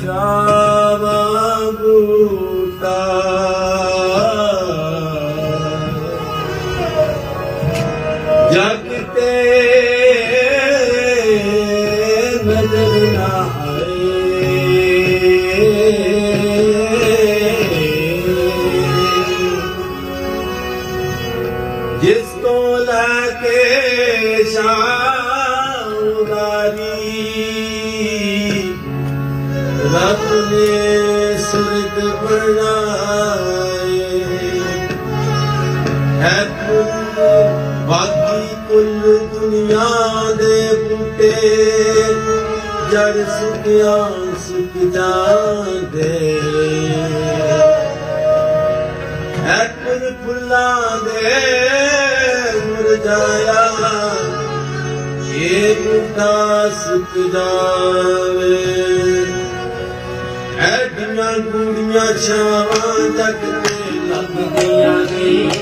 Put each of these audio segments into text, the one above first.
ਸ਼ਾਵਾ ਬੂਟਾ। ਜਗ ਤੇ ਨਜ਼ਰ ਨਾ ਆਏ। ਜਿਸ ਤੋਂ ਲੈ ਕੇ ਸ਼ਾਮ ਉਦਾਰੀ ਰੱਬ ਨੇ ਸੁਰਗ ਬਣਾਏ ਹੈ ਬਾਕੀ ਕੁੱਲ ਦੁਨੀਆ ਦੇ ਬੂਟੇ, ਜੜ ਸੁਕਿਆ ਸੁਕ ਦੇ ਹੈ ਕੁਝ ਫੁੱਲਾਂ ਦੇ ਮੁਰਝਾਇਆ ਇਹ ਬੂਟਾ ਸੁੱਕ ਜਾਵੇ। ਗੂੜੀਆਂ ਛਾਵਾਂ ਜਗ ਲੱਗਦੀਆਂ ਨੇ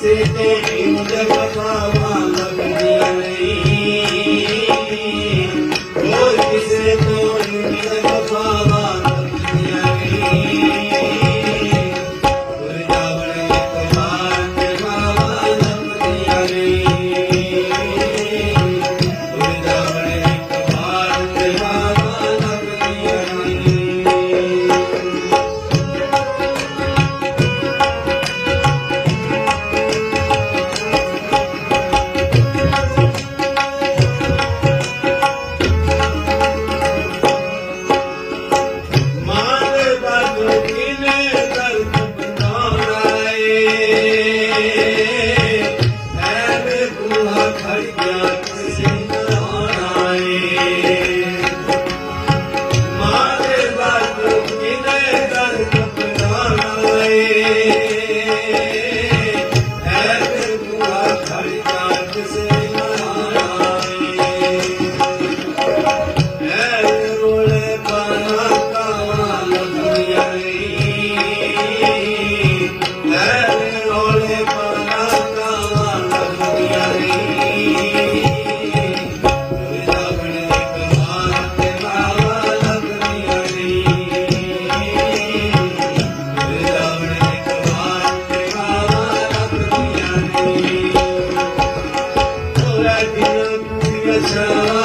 से तो मुझे बतावा लग गया Krishna